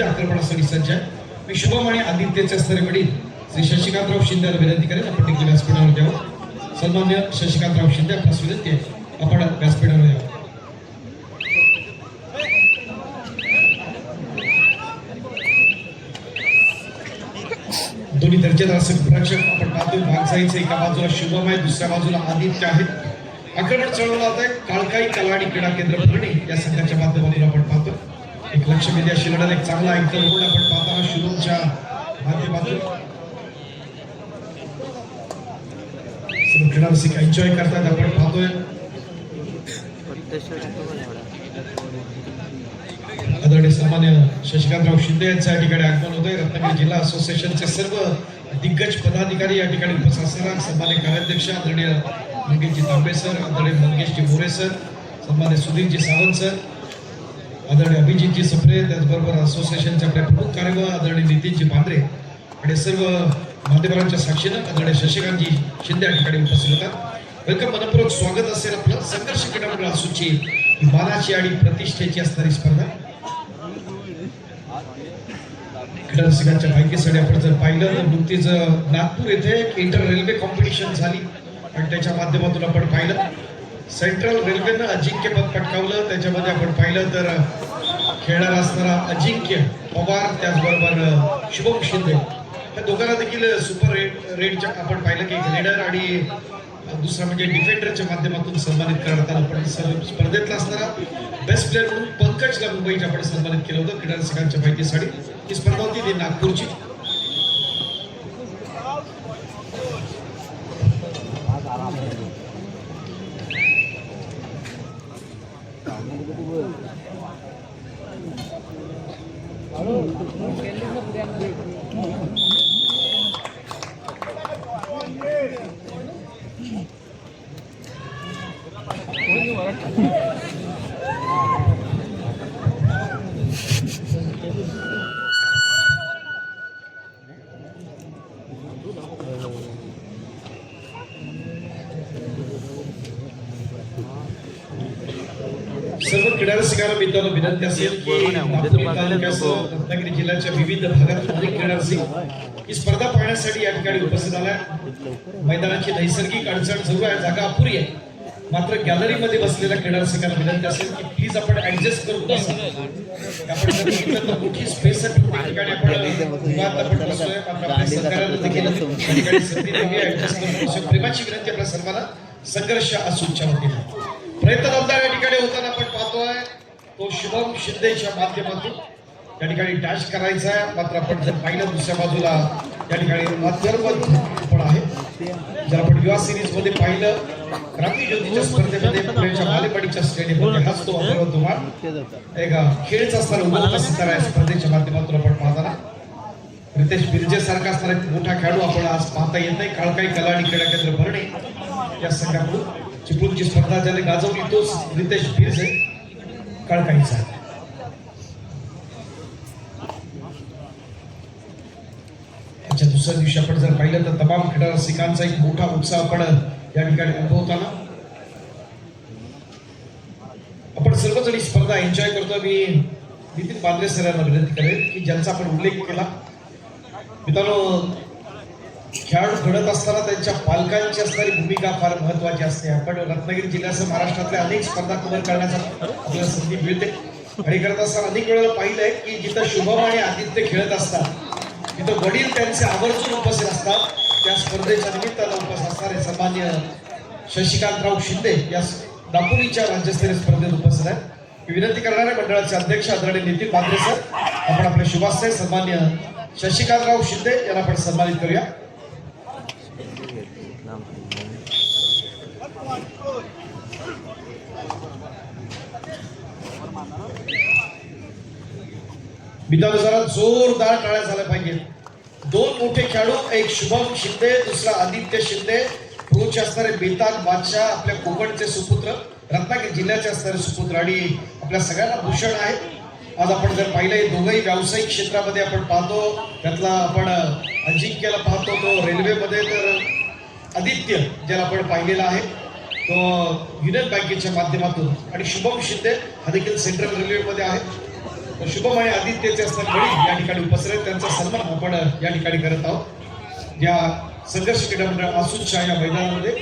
प्रसिद्ध शिंदे आक्रमणासाठी सज्ज आहे मी शुभम आणि आदित्यचे स्तरे वडील श्री शशिकांतराव शिंदे यांना विनंती करेन आपण देखील व्यासपीठावर द्यावं सन्मान्य शशिकांतराव शिंदे आपणास विनंती आहे. आपण व्यासपीठावर द्यावं दोन्ही दर्जेदार असे प्रेक्षक आपण पाहतोय जायचं एका बाजूला शुभम आहे दुसऱ्या बाजूला आदित्य आहेत. आक्रमण चढवलं जात आहे काळकाई कला आणि क्रीडा केंद्र भरणे या संघाच्या माध्यमातून आपण पाहतो एक लक्ष वेधी अशी लढत एक चांगला अंतर गोल आपण पाहताना शुभमच्या माध्यमातून. सर्व क्रीडा रसिक एन्जॉय करतात आपण पाहतोय. आदरणीय सन्मान्य शशिकांतराव शिंदे यांचं या ठिकाणी आगमन होतंय. रत्नागिरी जिल्हा असोसिएशनचे सर्व दिग्गज पदाधिकारी या ठिकाणी उपस्थित असणार सन्मान्य कार्याध्यक्ष आदरणीय मंगेशजी तांबे सर आदरणीय मंगेशजी मोरे सर सन्मान्य सुधीरजी सावंत सर आदरणीय अभिजितजी सप्रे त्याचबरोबर असोसिएशनचे आपले प्रमुख कार्यवाह आदरणीय नितीनजी मांद्रे आणि सर्व माध्यमांच्या साक्षीनं आदरणीय शशिकांतजी शिंदे या ठिकाणी उपस्थित होतात. वेलकम मनपूर्वक स्वागत असेल आपलं. संघर्ष क्रीडामंडळ असूची ही मानाची आणि प्रतिष्ठेची असणारी स्पर्धा. क्रीडा रसिकांच्या माहितीसाठी आपण जर पाहिलं तर नुकतीच नागपूर येथे एक इंटर रेल्वे कॉम्पिटिशन झाली. आणि त्याच्या माध्यमातून आपण पाहिलं. सेंट्रल रेल्वेनं अजिंक्यपद पटकावलं. त्याच्यामध्ये आपण पाहिलं तर खेळणार खेळणारा असणारा अजिंक्य पवार त्याचबरोबर शुभम शिंदे. या दोघांना देखील सुपर रेड रेडच्या आपण पाहिलं की रेडर आणि दुसरा म्हणजे डिफेंडरच्या माध्यमातून सन्मानित करण्यात आलं. पण स्पर्धेतला असणारा बेस्ट प्लेअर म्हणून पंकजला मुंबईच्या आपण सन्मानित केलं होतं क्रीडा रसिकांच्या माहितीसाठी. ही स्पर्धा होती ती नागपूरची. सर्व क्रीडा रसिकांना मित्रांनो विनंती असेल की रत्नागिरी जिल्ह्याच्या विविध भागातून अनेक क्रीडा रसिक ही स्पर्धा पाहण्यासाठी या ठिकाणी उपस्थित आलाय. मैदानाची नैसर्गिक अडचण जरूर आहे जागा अपुरी आहे. मात्र गॅलरीमध्ये बसलेल्या क्रीडा रसिकांना विनंती असेल की प्लीज आपण ऍडजस्ट आपण जर बघितलं तर मोठी स्पेस आहे ठिकाणी आपण बसतोय मात्र आपल्या देखील. प्रेमाची विनंती आपल्या सर्वांना. संघर्ष असूच्या वतीने प्रयत्न दमदार या ठिकाणी होताना आपण पाहतोय तो शुभम शिंदेच्या माध्यमातून या ठिकाणी डॅश करायचा आहे. मात्र आपण जर पाहिलं दुसऱ्या बाजूला या ठिकाणी अथर्व पण आहे. जर आपण युवा सिरीजमध्ये पाहिलं क्रांती ज्योतीच्या स्पर्धेमध्ये पुण्याच्या बालेवाडीच्या स्टेडियममध्ये हाच तो अथर्व तुम्हाला एक खेळच असणारा उभा उपस्थित आहे स्पर्धेच्या माध्यमातून आपण पाहताना. रितेश बिर्जे सारखा असणारा एक मोठा खेळाडू आपण आज पाहता येत नाही. काळकाई कला आणि क्रीडा केंद्र भरणे. या संघाकडून चिपळूणची स्पर्धा ज्याने गाजवली तोच रितेश बिर्जे. काळकाईचा. आजच्या दुसऱ्या दिवशी आपण जर पाहिलं तर तमाम क्रीडा रसिकांचा एक मोठा उत्साह आपण या ठिकाणी अनुभवताना आपण सर्वजण ही स्पर्धा एन्जॉय करतो मी नितीन बांद्रे सरांना विनंती करेन की ज्यांचा आपण उल्लेख केला. मित्रांनो खेळाडू घडत असताना त्यांच्या पालकांची असणारी भूमिका फार महत्वाची असते. आपण रत्नागिरी जिल्ह्यासह महाराष्ट्रातल्या अनेक स्पर्धा कव्हर करण्याचा आपल्याला संधी मिळते. आणि करत असताना अनेक वेळेला पाहिलंय की जिथं शुभम आणि आदित्य खेळत असतात तिथं वडील त्यांचे आवर्जून उपस्थित असतात. त्या स्पर्धेच्या निमित्तानं उपस्थित असणारे सन्मान्य शशिकांतराव शिंदे या दापोलीच्या राज्यस्तरीय स्पर्धेत उपस्थित आहेत. मी विनंती करणारे मंडळाचे अध्यक्ष आदरणीय नितीन बांद्रे सर आपण आपले शुभाशय सन्मान्य शशिकांतराव शिंदे यांना आपण सन्मानित करूया. मित्रांनो जरा जोरदार टाळ्या झाल्या पाहिजे दोन मोठे खेळाडू एक शुभम शिंदे दुसरा आदित्य शिंदे. प्रोचे असणारे बेताल बादशाह आपल्या कोकणचे सुपुत्र रत्नागिरी जिल्ह्याचे असणारे सुपुत्र आणि आपल्या सगळ्यांना भूषण आहे. आज आपण जर पाहिलं दोघंही व्यावसायिक क्षेत्रामध्ये आपण पाहतो. त्यातला आपण अजिंक्यला पाहतो तो रेल्वेमध्ये. तर आदित्य ज्याला आपण पाहिलेला आहे तो युनियन बँकेच्या माध्यमातून. आणि शुभम शिंदे हा देखील सेंट्रल रेल्वेमध्ये आहे. शुभमय आदित्यचे सगळी या ठिकाणी उपस्थित आहेत. त्यांचा सन्मान आपण या ठिकाणी करत आहोत. या संघर्ष क्रीडा मंडळ आसूच्या या मैदानामध्ये.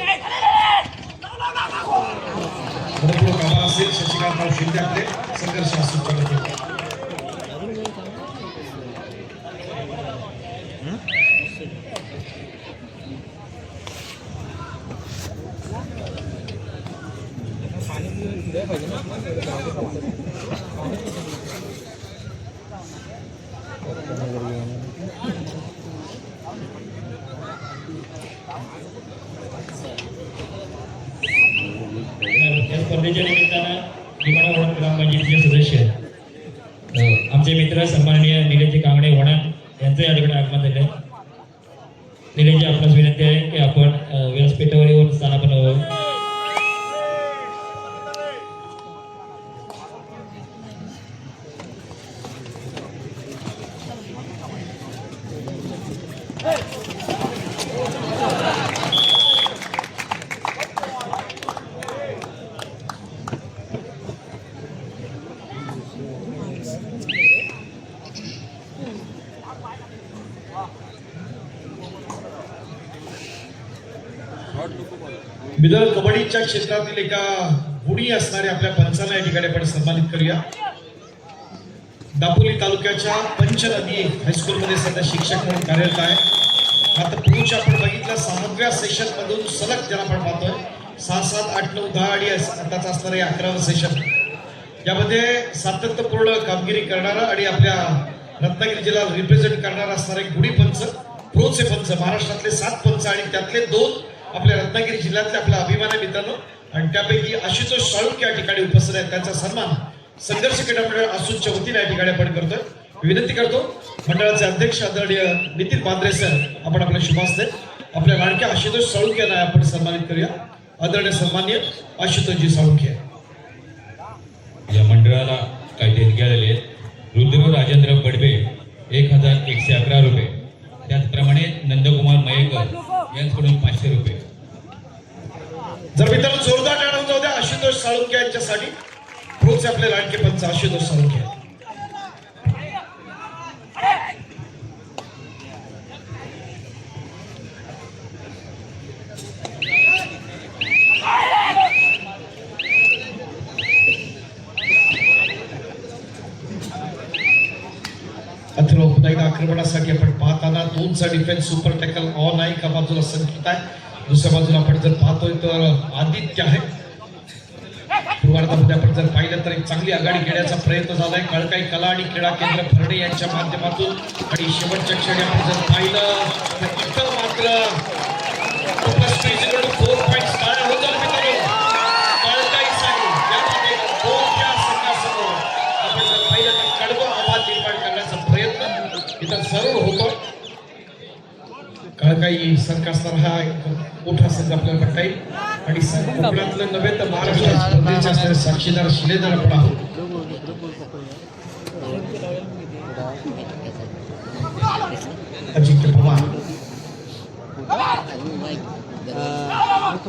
भरपूर आभार असेल शशिकांतराव शिंदे आपले. संघर्ष आसूच्या वतीने या स्पर्धेच्या निमित्तानं निमाणा ग्रामपंचायतीचे सदस्य अ, आमचे मित्र सन्माननीय निलेशजी कांगणे वडाण यांचं या ठिकाणी आगमन झालं आहे निलेशजी आपणास विनंती आहे की आपण अ, व्यासपीठावर येऊन स्थानापन्न व्हावं मिदल कबड्डीच्या क्षेत्रातील एका गुणी असणाऱ्या आपल्या पंचांना या ठिकाणी आपण सन्मानित करूया. दापोली तालुक्याच्या पंचनदी हायस्कूलमध्ये सध्या शिक्षक म्हणून कार्यरत आहे. आता पुरुष आपण बघितलं सहाव्या सेशन मधून सलग ज्याला आपण पाहतोय सहा सात आठ नऊ दहा आणि आताचं असणारं हे अकरावं सेशन यामध्ये सातत्यपूर्ण कामगिरी करणारा आणि आपल्या रत्नागिरी जिल्हा रिप्रेझेंट करणारा असणारे गुढी पंच प्रोचे पंच महाराष्ट्रातले सात पंच आणि त्यातले दोन आपल्या रत्नागिरी जिल्ह्यातले आपला अभिमान आहे मित्रांनो आणि त्यापैकी आशुतोष साळुंके या ठिकाणी उपस्थित आहेत. त्यांचा सन्मान संघर्ष क्रीडा मंडळ आसूच्या वतीने या ठिकाणी आपण करतोय. विनंती करतो मंडळाचे अध्यक्ष आदरणीय नितीन पांढरे सर आपण आपल्या शुभास्ते. आपल्या लाडक्या आशुतोष साळुंके यांना आपण सन्मानित करूया. आदरणीय सन्मान्य आशुतोषजी साळुंके या मंडळाला काही देणगी आलेले आहेत. रुद्र राजेंद्र बडबे एक हजार एकशे अकरा रुपये. त्याचप्रमाणे नंदकुमार मयेकर यांच्याकडून पाचशे रुपये. जर मित्रांनो जोरदार टाळून जाऊ द्या आशुतोष साळुंके यांच्यासाठी. प्रोचे आपले लाडके पंच आशुतोष साळुंके अथर्व पुन्हा एकदा आक्रमणासाठी आपण पाहताना दोनचा डिफेन्स सुपर टॅकल ऑन आहे एका बाजूला संकेत आहे. दुसऱ्या बाजूला आपण जर पाहतोय तर आदित्य आहे. पूर्वार्धामध्ये आपण जर पाहिलं तर एक चांगली आघाडी घेण्याचा प्रयत्न झालाय. कळकाई कला आणि क्रीडा केंद्र फरडे यांच्या माध्यमातून आणि शेवटच्या क्षणी आपण जर पाहिलं तर इथं मात्र कळकाई संघ असणारा हा मोठा संघ आपल्याला बघता येईल आणि कोकणातलं नव्हे तर महाराष्ट्राच्या साक्षीदार शिलेदार आपण आहोत. अजिंक्य पवार.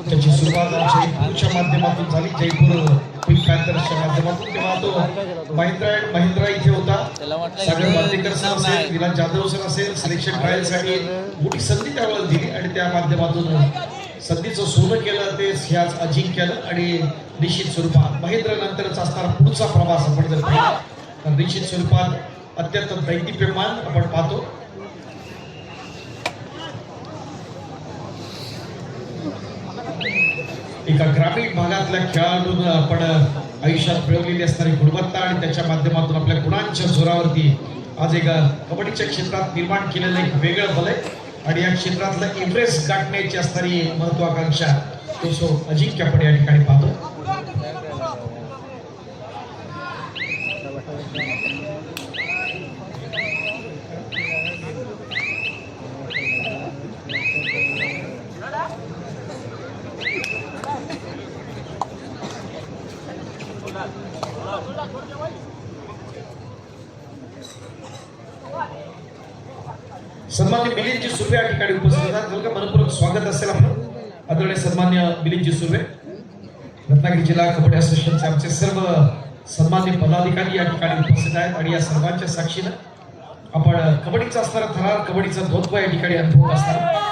त्याची सुरुवात जयपूरच्या माध्यमातून झाली. जयपूर पिंक पॅन्थर्सच्या माध्यमातून. तेव्हा तो महिंद्रा अँड महिंद्रा इथे होता. सागर बांदेकर सर असेल विलास जाधव सर असेल सिलेक्शन ट्रायलसाठी मोठी संधी त्यावेळेला दिली आणि त्या माध्यमातून संधीचं सोनं केलं ते ह्याच अजिंक्यनं आणि निश्चित स्वरूपात महेंद्र नंतरच असणारा पुढचा प्रवास आपण जर पाहिला तर निश्चित स्वरूपात अत्यंत दैदिप्यमान आपण पाहतो. एका ग्रामीण भागातल्या खेळाडून आपण आयुष्यात मिळवलेली असणारी गुणवत्ता आणि त्याच्या माध्यमातून आपल्या गुणांच्या जोरावरती आज एक कबड्डीच्या क्षेत्रात निर्माण केलेलं एक वेगळं बल आहे. आणि या क्षेत्रातलं एव्हरेस्ट गाठण्याची असणारी महत्वाकांक्षा तो सो अजिंक्य आपण या ठिकाणी पाहतो. सन्मान्य मिलिंदजी सुर्वे या ठिकाणी उपस्थित आहेत. मनपूर्वक स्वागत असेल आपण आदरणीय सन्मान्य मिलिंदजी सुर्वे. रत्नागिरी जिल्हा कबड्डी असोसिएशनचे आमचे सर्व सन्मान्य पदाधिकारी या ठिकाणी उपस्थित आहेत आणि या सर्वांच्या साक्षीनं आपण कबड्डीचा असणारा थरार कबड्डीचा द्वंद्व या ठिकाणी अनुभव असणार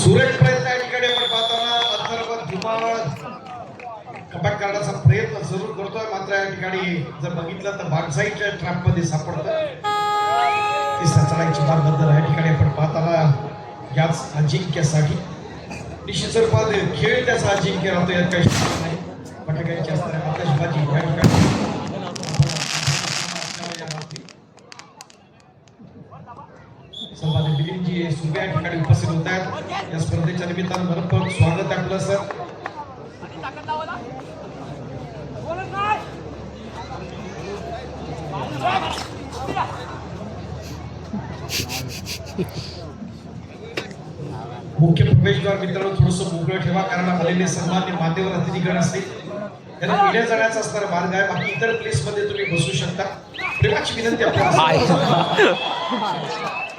सुरेख प्रयत्न या ठिकाणी आपण पाहताना अंतर्गत धुमाळ कपाट करण्याचा प्रयत्न जरूर करतोय. मात्र या ठिकाणी जर बघितलं तर बागसाईच्या ट्रॅपमध्ये सापडतं तिसऱ्या चढाईची मार्गदर्शन या ठिकाणी आपण पाहताना याच अजिंक्यासाठी. निश्चित स्वरूपात खेळ त्याचा अजिंक्य राहतो यात काही शंका नाही. फटाक्याची असणाऱ्या आतषबाजी या ठिकाणी. सन्मान्य दिलीपजी सुर्वे या ठिकाणी उपस्थित होत आहेत. या स्पर्धेच्या निमित्तानं मनपूर्वक स्वागत आहे आपलं सर. मुख्य प्रवेशद्वार मित्रांनो थोडस मोकळं ठेवा कारण आलेले सन्मान्य मान्यवर अतिथीगण असतील. त्यांना पिढ्या जाण्याचा असणारा मार्ग आहे. बाकी इतर प्लेस मध्ये तुम्ही बसू शकता. प्रेमाची विनंती आपल्याला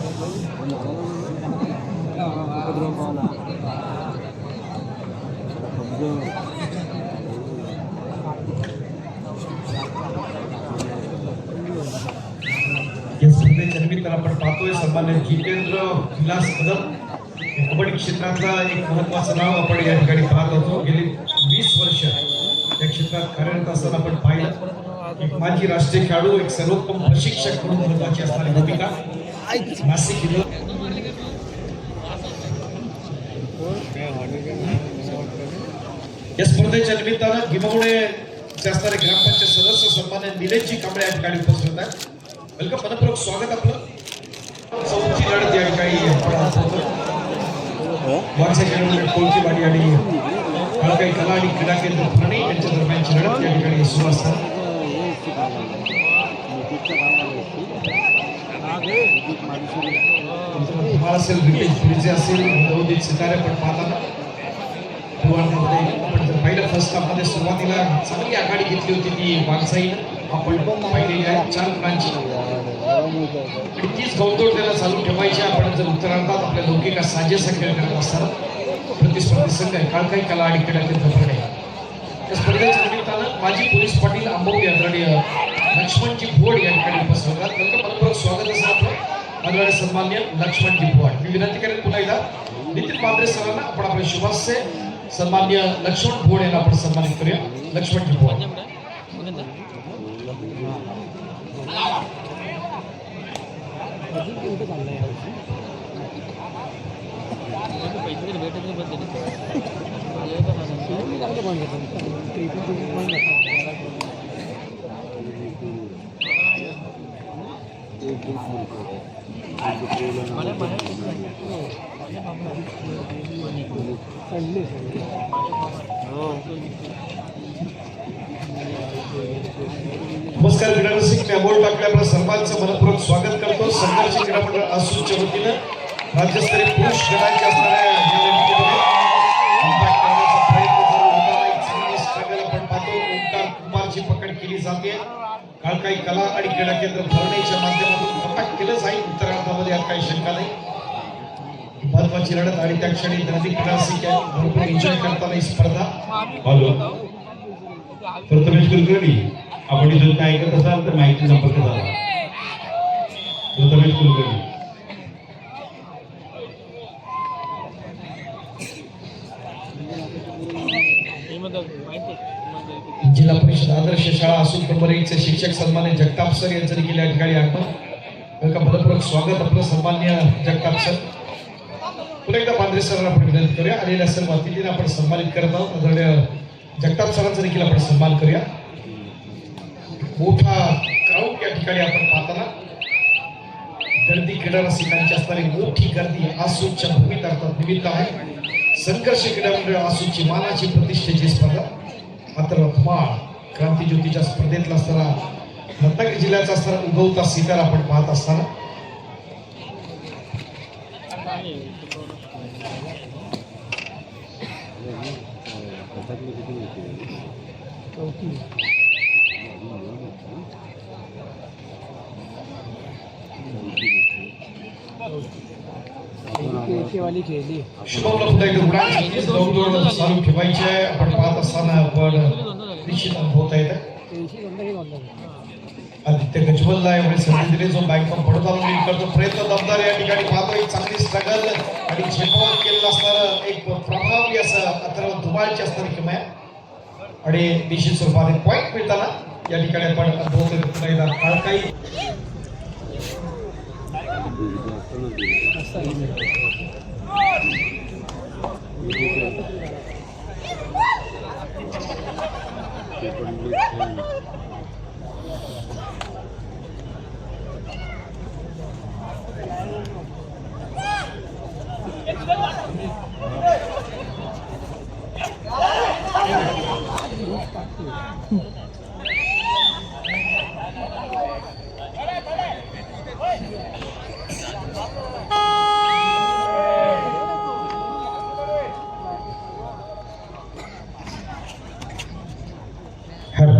या स्पर्धेच्या निमित्तानं आपण पाहतोय सन्मान्य जितेंद्र विलास कदम कबड्डी क्षेत्रातला एक महत्वाचं नाव आपण या ठिकाणी पाहत होतो. गेली वीस वर्ष या क्षेत्रात कार्यरत असताना आपण पाहिलं. माजी राष्ट्रीय खेळाडू एक सर्वोत्तम प्रशिक्षक म्हणून महत्वाची असणारी भूमिका. नाशिक या स्पर्धेच्या निमित्तानं गिमवणे असणारे ग्रामपंचायत सदस्य सन्मान्य निलेशजी कांबळे या ठिकाणी उपस्थित आहेत वेलकम मनपूर्वक स्वागत आपलं. चौथी लढत या ठिकाणी आपण आज होतो. वाडी आणि काही कला आणि क्रीडा केंद्र पुणे यांच्या दरम्यानची लढत या ठिकाणी सुरू असतात. असेल रितेश पुरीचे असेल नवोदित सितारे पण पाहताना सुरुवातीमध्ये आपण जर पहिल्या फर्स्ट हाफमध्ये सुरुवातीला चांगली आघाडी घेतली होती ती वानसाई आपण पाहिलेली आहे चार गुणांची आणि तीच गौतोड त्याला चालू ठेवायची आपण जर उत्तरार्धात आपल्या लौकिका साजेसा खेळ करत असताना प्रतिस्पर्धी संघ आहे काळकाई कला आणि क्रीडा केंद्र आहे त्या स्पर्धेच्या निमित्तानं माजी पोलीस पाटील आंबवडी आदरणीय लक्ष्मणजी भोड या ठिकाणी उपस्थित होतात. त्यांचं मनपूर्वक स्वागत असं आपलं माझ्याकडे सन्मान्य लक्ष्मणजी भोड मी विनंती करेन पुन्हा एकदा नितीन मांद्रे सरांना आपण आपले शुभास्य सन्मान्य लक्ष्मण भोड यांना आपण सन्मानित करूया. लक्ष्मणजी भोड नमस्कार क्रीडा सिंग मी अमोल टाकले आपल्या सर्वांचं मनपूर्वक स्वागत करतो. संघर्ष क्रीडा मंडळ आसूच्या वतीनं राज्यस्तरीय पुरुष गटाच्या असणाऱ्या प्रयत्न आपण पाहतो. ओंकार कुमारची पकड केली जाते. काळकाई कला आणि क्रीडा केंद्र भरणेच्या माध्यमातून कपाट केलं जाईल उत्तरार्धामध्ये यात काही शंका नाही. महत्वाची लढत आणि त्या क्षणी नदी क्रीडा भरपूर एन्जॉय करताना ही स्पर्धा. हॅलो प्रथमेश कुलकर्णी आपण इथं काय ऐकत असाल तर माहिती संपर्क झाला प्रथमेश कुलकर्णी. शाळा शिक्षक सन्मान्य जगताप सर यांचं देखील या ठिकाणी आगमन. एका मनपूर्वक स्वागत आपलं सन्मान्य जगताप सर. पुन्हा एकदा पांढरे सरांना आपण विनंती करूया. आलेल्या सर्व अतिथींना आपण सन्मानित करत आहोत. जगताप सरांचा देखील आपण सन्मान करूया. मोठा क्राऊड या ठिकाणी आपण पाहताना. गर्दी क्रीडा रसिकांची असणारी मोठी गर्दी आसूच्या भूमीत अर्थात निमित्त आहे. संघर्ष क्रीडा मंडळ आसूची मानाची प्रतिष्ठेची स्पर्धा. मात्र माळ क्रांती ज्योतीच्या स्पर्धेतला असताना रत्नागिरी जिल्ह्याचा असताना उगवता सितार आपण पाहत असताना. वाली खेळली शुभमला पुन्हा एकदा उडान दौड चालू ठेवायची आपण पाहत असताना पण निश्चित अनुभवता येतं. तेवीसशे आदित्य गजबलला एवढे म्हणजे संधी दिली जो बँक ऑफ आलो करतो. प्रयत्न दमदार या ठिकाणी पाहतो एक चांगली स्ट्रगल आणि झेपावर केलेलं असणारं एक प्रभावी असं अथर्व धुमाळची असणारी किमया. आणि निश्चित स्वरूपाने पॉईंट मिळताना या ठिकाणी आपण अनुभवतो पुन्हा एकदा काळकाई हर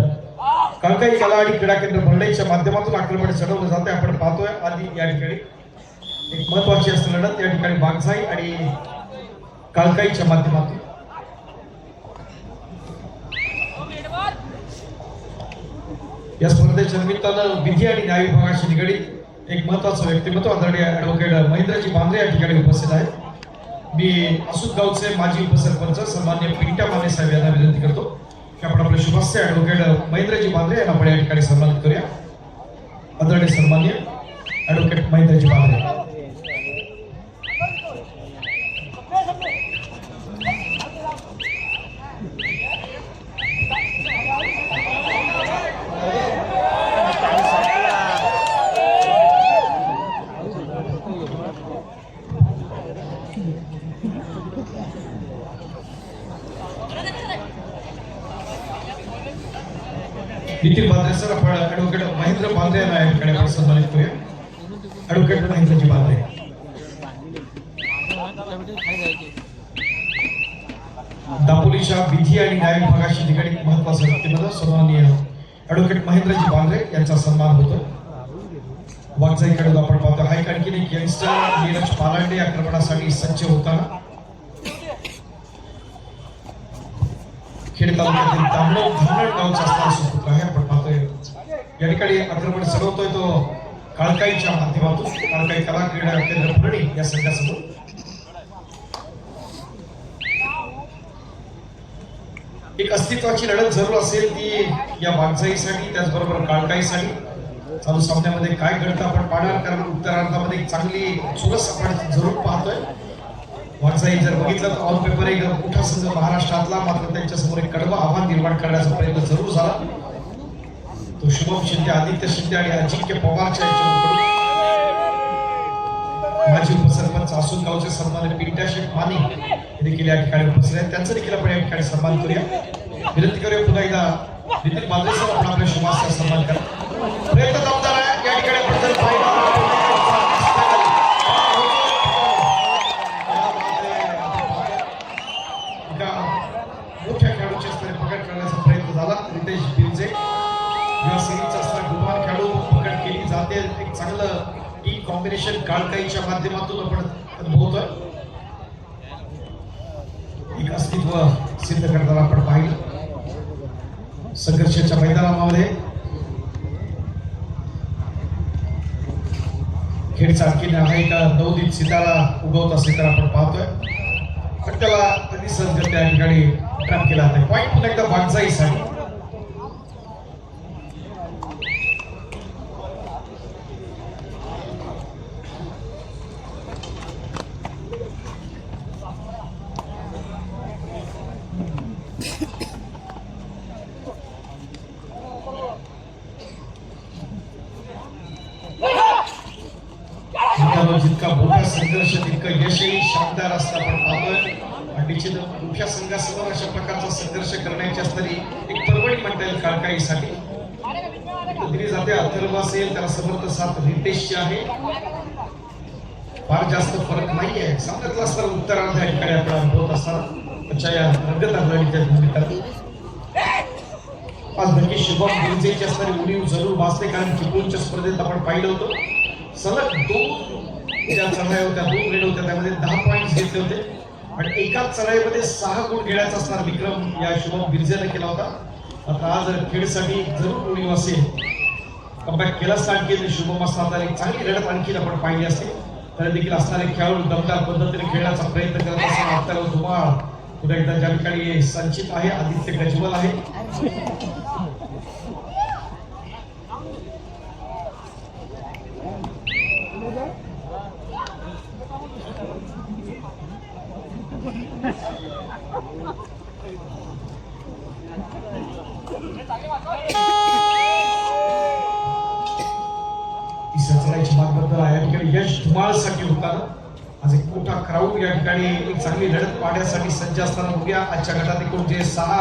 काळकाई कला आणि क्रीडा केंद्र भरण्याच्या माध्यमातून आक्रमण चढवलं जाते आपण पाहतोय आधी या ठिकाणी एक महत्वाची असते लढत या ठिकाणी बागसाई आणि काळकाईच्या माध्यमातून. या स्पर्धेच्या निमित्तानं विधी आणि न्याय विभागाशी निगडीत एक महत्वाचं व्यक्तिमत्व आदरणीय ऍडव्होकेट महेंद्रजी बांद्रे या ठिकाणी उपस्थित आहेत. मी असुद गावचे माजी उपसरपंच सन्मान्य पिंटा माने साहेब यांना विनंती करतो. की आपण आपले शुभास्य ॲडव्होकेट महेंद्रजी बांद्रे यांना आपण या ठिकाणी सन्मानित करूया आदरणीय सन्मान्य ॲडव्होकेट महेंद्रजी बांद्रे नितीन बांद्रे सर आपण ॲडव्होकेट महेंद्र बांद्रे यांना या ठिकाणी आपण सन्मानित करूया ॲडव्होकेट महेंद्रजी बांद्रे दापोलीच्या विधी आणि न्याय विभागाशी निगडीत महत्वाचं व्यक्तिमत्व सन्माननीय ॲडव्होकेट महेंद्रजी बांद्रे यांचा सन्मान होतो. वागजाईकडे आपण पाहतो हाय आणखीन एक यंगस्टर नीरज पालांडे आक्रमणासाठी सज्ज होताना. खेड तालुक्यातील तांबडो धामण गावचा असणारा सुपुत्र आहे. आपण पाहतोय या ठिकाणी आक्रमण चढवतोय तो काळकाईच्या माध्यमातून. काळकाई कला क्रीडा केंद्र पुरणी या संघासमोर. एक अस्तित्वाची लढत जरूर असेल ती या वागजाईसाठी त्याचबरोबर काळकाईसाठी चालू सामन्यामध्ये काय घडतं आपण पाहणार कारण उत्तरार्धामध्ये एक चांगली चुरस आपण जरूर पाहतोय. वागजाई जर बघितलं तर ऑन पेपर एक मोठा संघ महाराष्ट्रातला मात्र त्यांच्यासमोर एक कडवं आव्हान निर्माण करण्याचा प्रयत्न जरूर झाला. तो शुभम शिंदे आदित्य शिंदे आणि अजिंक्य पवारच्या माजी उपसरपंच असून गावचे सन्मान पिंट्या शेख माने हे देखील या ठिकाणी उपस्थित आहेत. त्यांचं देखील आपण या ठिकाणी सन्मान करूया. विनंती करूया पुन्हा एकदा नितीन बांद्रे सर आपण आपल्या शुभाचा सन्मान करा. प्रयत्न टीम काळकाईच्या माध्यमातून आपण अनुभवतोय. अस्तित्व सिद्ध करताना आपण पाहिलं. संघर्षाच्या मैदानामध्ये खेळचा चालकीने अनेका नवदीप सीताला उगवत असेल तर आपण पाहतोय. पण त्याला कधी त्या ठिकाणी ट्रॅप केला नाही. पॉईंट पुन्हा एकदा बागजाईसाठी जितका जितका मोठा संघर्ष तितकं यशही शानदार असतं आपण पाहतोय आणि निश्चित मोठ्या संघासमोर अशा प्रकारचा संघर्ष करण्याची असणारी एक परवडी म्हणता येईल काळकाईसाठी दिली जाते अथर्व असेल सात समर्थ आहे. फार जास्त फरक नाहीये. सांगितलं सर उत्तरार्ध या आपण अनुभवत त्याच्या या रंगत आघाडीच्या निमित्ताने आज नक्की शुभम गिरजेच्या असणारी उडीव जरूर वाचते कारण चिपळूणच्या स्पर्धेत आपण पाहिलं होतं. सलग दोन ज्या चढाई होत्या दोन रेड होत्या त्यामध्ये दहा पॉईंट घेतले होते. आणि एकाच चढाईमध्ये सहा गुण घेण्याचा असणार विक्रम या शुभम गिरजेने केला होता. आता आज खेळसाठी जरूर उडीव असेल. कमबॅक केलं आणखी शुभम असता एक चांगली लढत आणखी आपण पाहिली असते तर देखील असणारे खेळाडू दमदार पद्धतीने खेळण्याचा प्रयत्न करत असताना आपल्याला धुमाळ पुन्हा एकदा ज्या ठिकाणी संचित आहे आदित्य गजवल आहे तिसऱ्या चढाईची मार्गदर्शन आहे या ठिकाणी यश धुमाळसाठी होताना आज एक मोठा क्राऊड या ठिकाणी एक चांगली लढत पाहण्यासाठी सज्ज असताना बघूया. आजच्या गटात एकूण जे सहा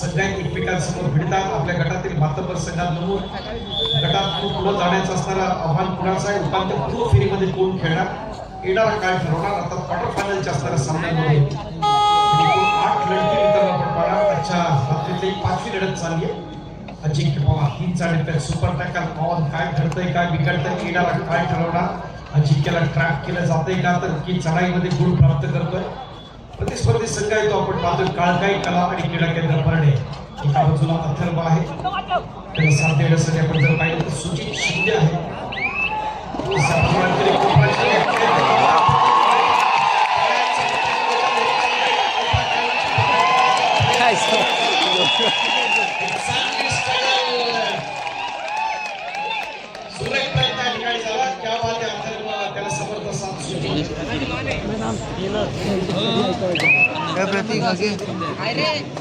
सगळ्या एकमेकांसमोर भिडतात आपल्या गटातील मातबर संघात नमूद गटात पुढे जाण्याचं असणारा आव्हान कुणाचं आहे? उपांत्यपूर्व फेरीमध्ये कोण खेळणार? येणारा काय ठरवणार? आता क्वार्टर फायनलच्या असणाऱ्या सामन्यांमध्ये आठ लढती मित्रांनो आपण पाहणार. आजच्या रात्रीतली पाचवी लढत चालली आहे. अजिंक्य पवार तीन साडे सुपर टॅकल पवार काय ठरतंय काय बिघडतंय येणारा काय ठरवणार? अजिंक्यला ट्रॅक केलं जातंय का तर की चढाईमध्ये गुण प्राप्त करतोय. प्रतिस्पर्धी संघ येतो आपण पाहतोय काळकाई कला आणि क्रीडा केंद्र भरणे. एका बाजूला अथर्व आहे. त्याला साथ देण्यासाठी आपण जर पाहिलं तर सुजित शिंदे आहे. तिसरा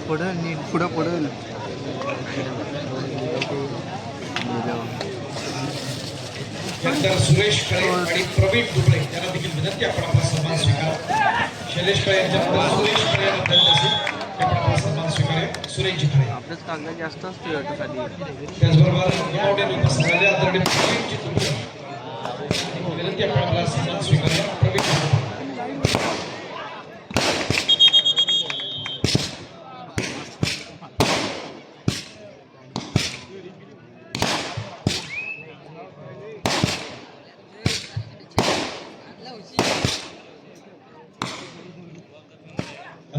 पुढं नीट पुढं पुढं त्यानंतर सुरेश खळे आणि प्रवीण दुबळे यांना देखील विनंती आपण आपला सन्मान स्वीकारा. शैलेश खळे यांच्यानंतर सुरेश खळे यांना स्वीकारूया. सुरेश खळे आपलंच कागद जास्त असतो वाटतं त्याचबरोबर निवडणूक उपसंघाचे आदरणीय प्रवीणजी दुबळे विनंती आपण आपला सन्मान स्वीकारूया प्रवीण दुबळे.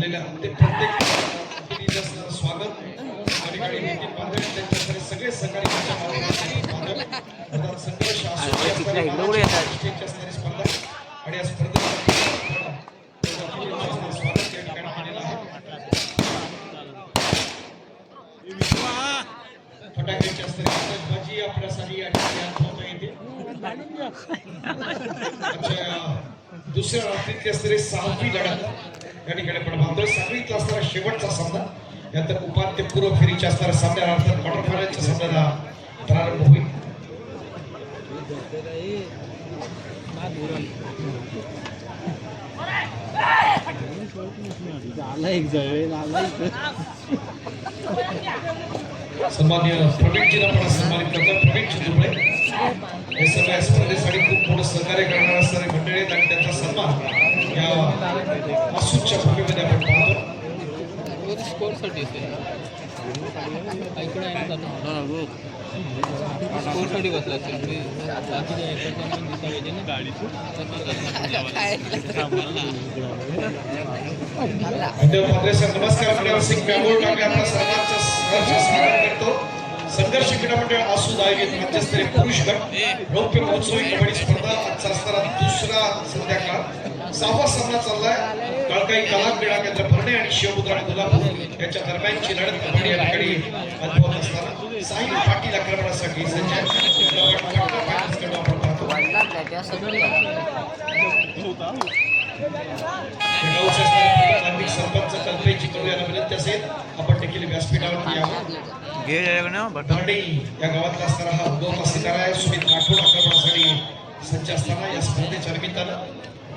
आलेल्या ते प्रत्येक असणारं स्वागत. या ठिकाणी नितीन बांधव त्यांच्याकडे सगळे सहकारी संघर्ष असतो की असणारी मानाची गोष्टींची असणारी स्पर्धा आणि या स्पर्धेसाठी स्वागत या ठिकाणी केलेलं आहे फटाक्याची असणारी आतषबाजी आपल्यासाठी या ठिकाणी अनुभवता येते आजच्या दुसऱ्या रात्रीतली असणारी सहावी लढत या ठिकाणी आपण पाहतोय सहावीतला असणारा शेवटचा सामना यानंतर उपांत्य पूर्व फेरीच्या सामन्याला अर्थात क्वार्टर फायनलच्या सामन्याला प्रारंभ होईल. एक आला सन्मान्य प्रवीणजीला पण सन्मानित करतो प्रवीणजी दुबळे हे सगळ्या स्पर्धेसाठी खूप मोठं सहकार्य करणारे असणारे मंडळी आहेत आणि त्यांचा सन्मान या असूच्या भूमीमध्ये आपण पाहतो. ऐकडे आहे ना बसला असेल मी बाकीच्या पाहिजे ना नमस्कार. संघर्ष क्रीडा आसूद आयोजित राज्यस्तरीय पुरुष गट रौप्य महोत्सवी कबड्डी स्पर्धा आजचा असणारा दुसरा संध्याकाळ सहावा सामना चाललाय काळकाई कला क्रीडा केंद्र भरणे आणि शिवमुद्रा आणि कोल्हापूर यांच्या दरम्यानची लढत कबड्डी या ठिकाणी अनुभवत असताना. साहिल पाटील आक्रमणासाठी सज्ज धार्मिक सरपंच कल्पेची करू यांना विनंती असेल आपण देखील व्यासपीठावरती यावं या गावातला असणारा हा उद्योग सितारा आहे. सुमित राठोड आक्रमणासाठी सज्ज असताना या स्पर्धेच्या निमित्तानं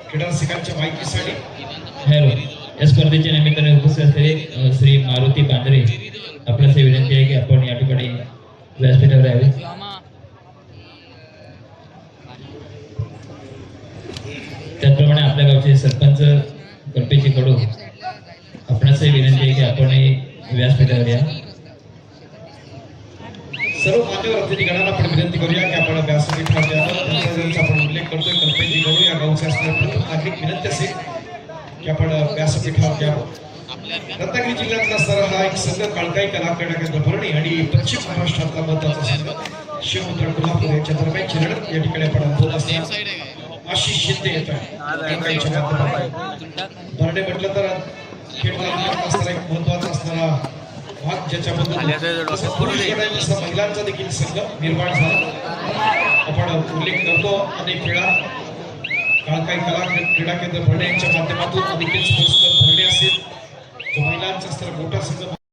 क्रीडा रसिकांच्या माहितीसाठी हॅलो. या स्पर्धेच्या निमित्ताने उपस्थित असलेले श्री मारुती बांद्रे आपल्यास विनंती आहे की आपण या ठिकाणी व्यासपीठावर यावे. त्याचप्रमाणे आपल्या गावचे सरपंच कल्पेची कडू आपणासही विनंती आहे की आपण व्यासपीठावर या. सर्व मान्यवर अतिथीगणांना आपण विनंती करूया की आपण व्यासपीठावर आपण उल्लेख करतोय. कल्पेची कडू या गावचे असणारे प्रथम नागरिक विनंती असेल. की आपण व्यासपीठावर यावं रत्नागिरी जिल्ह्यातला असणारा हा एक संघ काळकाई कला क्रीडा केंद्र भरणी आणि पश्चिम महाराष्ट्रातला महत्त्वाचा संघ शिवमुद्रा कोल्हापूर यांच्या दरम्यानची लढत या ठिकाणी आपण अनुभवत असणार. आशिष शिंदे येत आहे भरणे म्हटलं तर खेळ असणारा एक महत्त्वाचा असणारा भाग ज्याच्याबद्दल पुरुष महिलांचा देखील संघ निर्माण झाला. आपण उल्लेख करतो अनेक वेळा. काही कला क्रीडा केंद्र भरणे यांच्या माध्यमातून अनेक स्पोर्ट्स भरणे असेल. जो महिलांचा मोठा संघ